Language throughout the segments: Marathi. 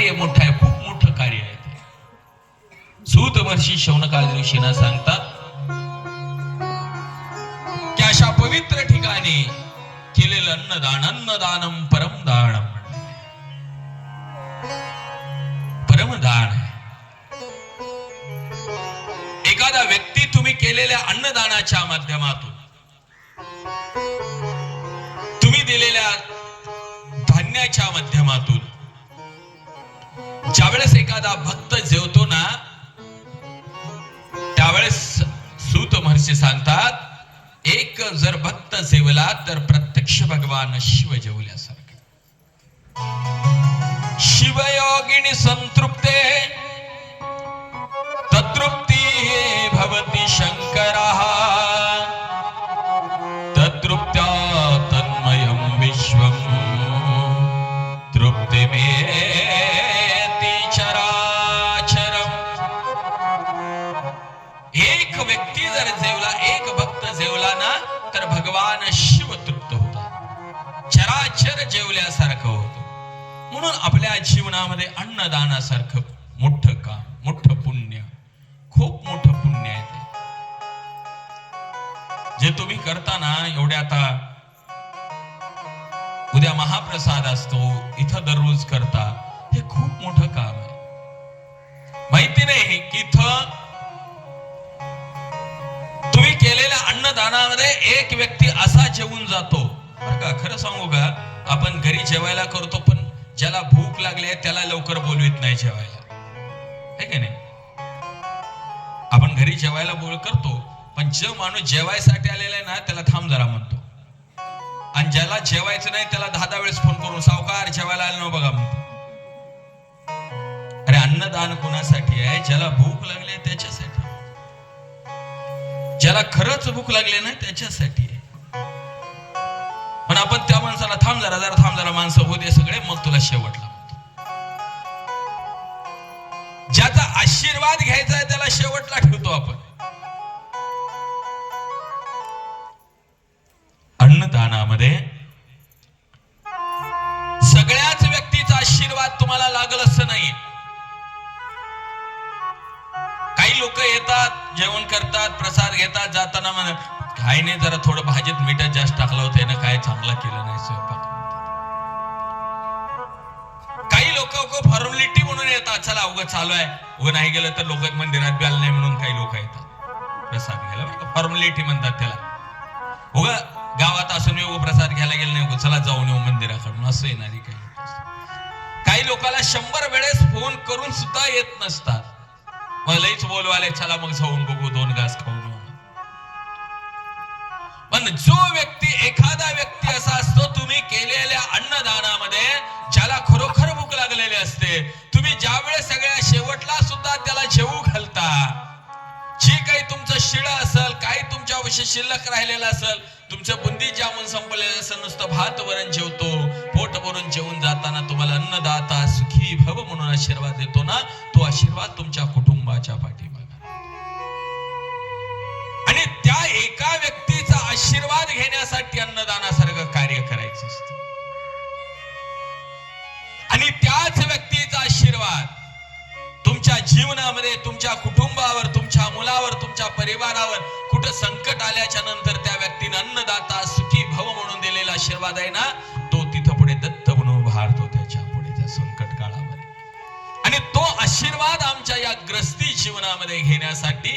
कार्य मोठं आहे खूप मोठं कार्य आहे. सूत महर्षी शौनकादी ऋषींना सांगतात की अशा पवित्र ठिकाणी केलेलं अन्नदान अन्नदानम परमदान परमदान एखादा व्यक्ती तुम्ही केलेल्या अन्नदानाच्या माध्यमातून तुम्ही दिलेल्या धान्याच्या माध्यमातून ज्यावेळेस एखादा भक्त जेवतो ना त्यावेळेस सूत महर्षी सांगतात एक जर भक्त जेवला तर प्रत्यक्ष भगवान शिव जेवल्यासारखे. शिवयोगिनी संतृप्ते ततृप्ती भवती शंकरा ततृप्त्या मच्छर जेवल्यासारखं होतं. म्हणून आपल्या जीवनामध्ये अन्नदानासारखं मोठं काम मोठं पुण्य खूप मोठं पुण्य आहे ते. जे तुम्ही करताना एवढ्या आता उद्या महाप्रसाद असतो इथं दररोज करता हे खूप मोठं काम आहे. माहिती नाही की इथं तुम्ही केलेल्या अन्नदानामध्ये एक व्यक्ती असा जेवून जातो बरं का खरं सांगू का? आपण घरी जेवायला करतो पण ज्याला भूक लागली आहे त्याला लवकर बोलवीत नाही जेवायला. आहे का नाही? आपण घरी जेवायला बोल करतो पण जो माणूस जेवायसाठी आलेला आहे ना त्याला थांब जरा म्हणतो. आणि ज्याला जेवायचं नाही त्याला दहा दहा वेळेस फोन करून सावकार जेवायला आलं ना बघा म्हणतो. अरे अन्नदान कोणासाठी आहे? ज्याला भूक लागली आहे त्याच्यासाठी. ज्याला खरंच भूक लागली ना त्याच्यासाठी आहे. आपण त्या माणसाला थांब जरा जरा थांब जरा माणसं होऊ दे सगळे मग तुला शेवटला ज्याचा आशीर्वाद घ्यायचा आहे त्याला शेवटला ठेवतो आपण. अन्नदानामध्ये सगळ्याच व्यक्तीचा आशीर्वाद तुम्हाला लागल असं नाही काही लोक येतात जेवण करतात प्रसाद घेतात जाताना काय नाही जरा थोडं भाजीत मीठ जास्त टाकलं होतं यानं काय चांगला केलं नाही स्वयंपाक. काही लोक फॉर्मॅलिटी म्हणून येतात चला उगं चालू आहे. उगं नाही गेलं तर लोक मंदिरात बी आलं नाही म्हणून काही लोक येतात. प्रसाद घ्यायला फॉर्मॅलिटी म्हणतात त्याला. उग गावात असून येऊ प्रसाद घ्यायला गेलं नाही चला जाऊन येऊ मंदिराकडून. असं येणारी काही काही लोकांना शंभर वेळेस फोन करून सुद्धा येत नसतात. मग लईच बोलवाले चला मग जाऊन बघू दोन घास खाऊन पण जो व्यक्ती एखादा व्यक्ती असा असतो तुम्ही केलेल्या अन्नदानामध्ये ज्याला खरोखर भूक लागलेली असते तुम्ही ज्यावेळेस सगळ्या शेवटला सुद्धा त्याला जेवू घालता जे काही तुमचं शिळ असेल काही तुमच्या शिल्लक राहिलेलं असेल तुमचं बुंदी जामून संपलेलं असेल नुसतं भात वरण जेवतो पोट भरून जेवून जाताना तुम्हाला अन्नदाता सुखी भव म्हणून आशीर्वाद देतो ना तो आशीर्वाद तुमच्या कुटुंबाच्या पाठी घेण्यासाठी अन्नदानासारखं कार्य करायचं असतं. आणि त्याच व्यक्तीचा आशीर्वाद तुमच्या जीवनामध्ये तुमच्या कुटुंबावर तुमच्या मुलावर तुमच्या परिवारावर कुठं संकट आल्याच्यानंतर त्या व्यक्तीने अन्नदाता सुखी भव म्हणून दिलेला आशीर्वाद आहे ना तो तिथं पुढे दत्त म्हणून भारतो त्याच्या पुढे त्या संकट काळामध्ये. आणि तो आशीर्वाद आमच्या या ग्रस्ती जीवनामध्ये घेण्यासाठी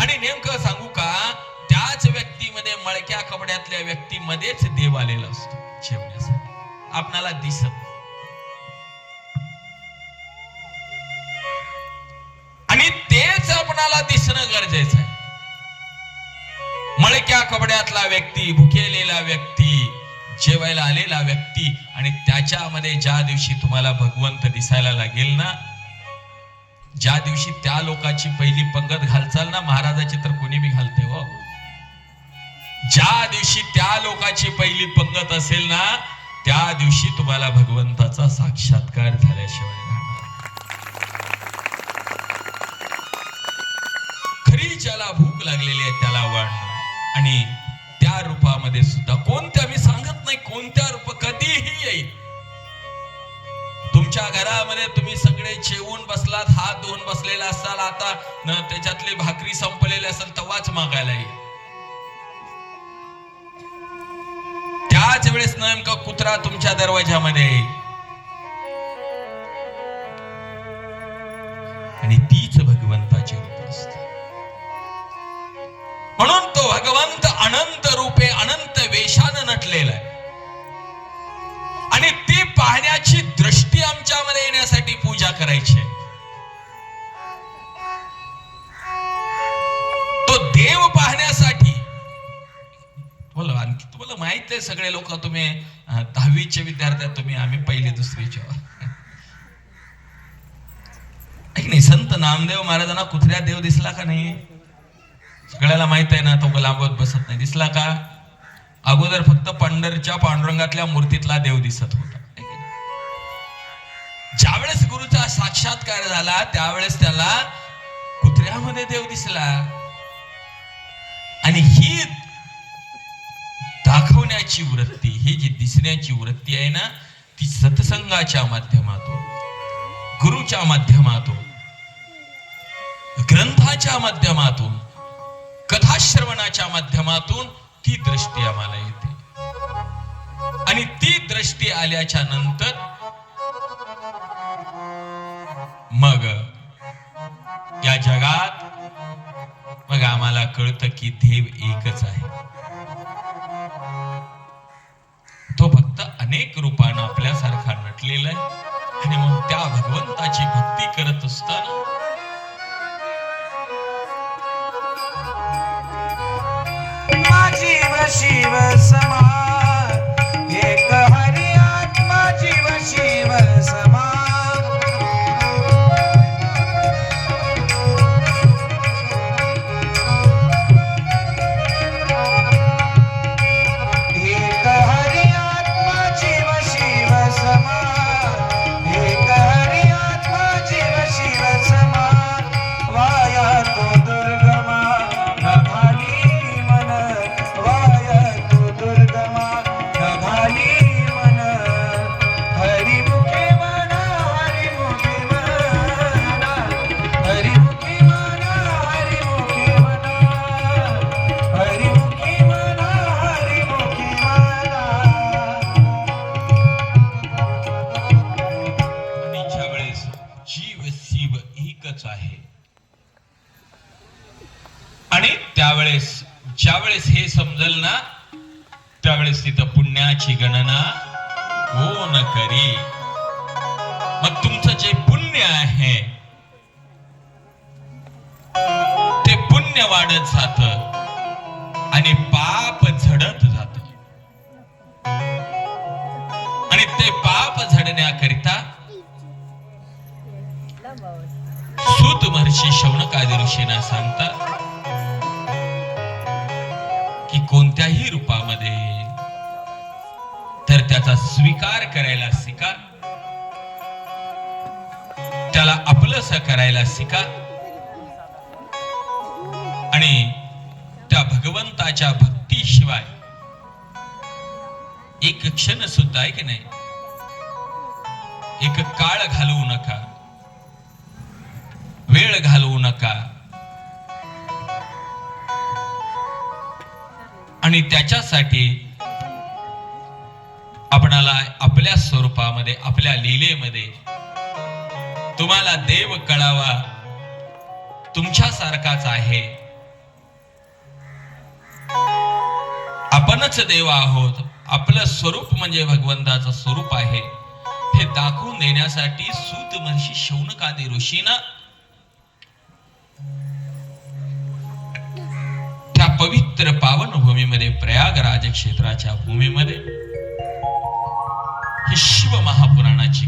आणि नेमकं सांगू का त्याच व्यक्ती व्यक्तीमध्ये मळक्या कपड्यातल्या व्यक्तीमध्येच देव आलेला असतो जेवण्यासाठी. आपणाला दिसत. आणि तेच आपणाला दिसणं गरजेचं आहे. मळक्या कपड्यातला व्यक्ती भुकेलेला व्यक्ती जेवायला आलेला व्यक्ती आणि त्याच्यामध्ये ज्या दिवशी तुम्हाला भगवंत दिसायला लागेल ना ज्या दिवशी त्या लोकाची पहिली पंगत घालचाल ना महाराजाची तर कोणी बी घालते हो. ज्या दिवशी त्या लोकाची पहिली पंगत असेल ना त्या दिवशी तुम्हाला भगवंताचा साक्षात्कार झाल्याशिवाय खरी ज्याला भूक लागलेली आहे त्याला वाढणं आणि त्या रूपामध्ये सुद्धा कोणत्या मी सांगत नाही कोणत्या रूप कधीही येईल. तुमच्या घरामध्ये तुम्ही सगळे जेवून बसलात हात धुवून बसलेला असाल आता न त्याच्यातली भाकरी संपलेली असेल तेव्हाच मागायला येईल. त्याच वेळेस नेमका कुत्रा तुमच्या दरवाजामध्ये आणि तीच भगवंताची सगळे लोक तुम्ही दहावीचे विद्यार्थी तुम्ही आम्ही पहिले दुसरीचे. नाही संत नामदेव महाराजांना कुत्र्या देव दिसला का नाही? सगळ्याला माहीत आहे ना तो लांबत बसत नाही. दिसला का? अगोदर फक्त पंढरच्या पांडुरंगातल्या मूर्तीतला देव दिसत होता. ज्यावेळेस गुरुचा साक्षात्कार झाला त्यावेळेस त्याला कुत्र्यामध्ये देव दिसला. दाखवण्याची वृत्ती ही जी दिसण्याची वृत्ती आहे ना ती सत्संगाच्या माध्यमातून गुरुच्या माध्यमातून ग्रंथाच्या माध्यमातून कथाश्रवणाच्या माध्यमातून ती दृष्टी आम्हाला येते. आणि ती दृष्टी आल्याच्यानंतर मग या जगात मग आम्हाला कळतं की देव एकच आहे. अनेक रूपानं आपल्यासारखा नटलेला आहे. आणि मग त्या भगवंताची भक्ती करत असताना शिव समा एकच आहे. आणि त्यावेळेस ज्यावेळेस हे समजल ना त्यावेळेस तिथं पुण्याची गणना कोण करी? मग तुमचं जे पुण्य आहे ते पुण्य वाढत जात आणि पाप झडत जात. आणि ते पाप झडण्याकरिता महर्षी शौनकादी ऋषींना सांगतात की कोणत्याही रूपामध्ये तर त्याचा स्वीकार करायला शिका. त्याला आपलंस करायला शिका. आणि त्या भगवंताच्या भक्तीशिवाय एक क्षण सुद्धा आहे की नाही? एक काळ घालवू नका. वेळ घालवू नका. आणि त्याच्यासाठी आपणाला आपल्या स्वरूपामध्ये आपल्या लीलेमध्ये तुम्हाला देव कळावा तुमच्यासारखाच आहे. आपणच देव आहोत. आपलं स्वरूप म्हणजे भगवंताचं स्वरूप आहे. हे दाखवून देण्यासाठी सूत महर्षी शौनकादी ऋषीना पवित्र पावन भूमीमध्ये प्रयागराज क्षेत्राच्या भूमीमध्ये शिव महापुराणाची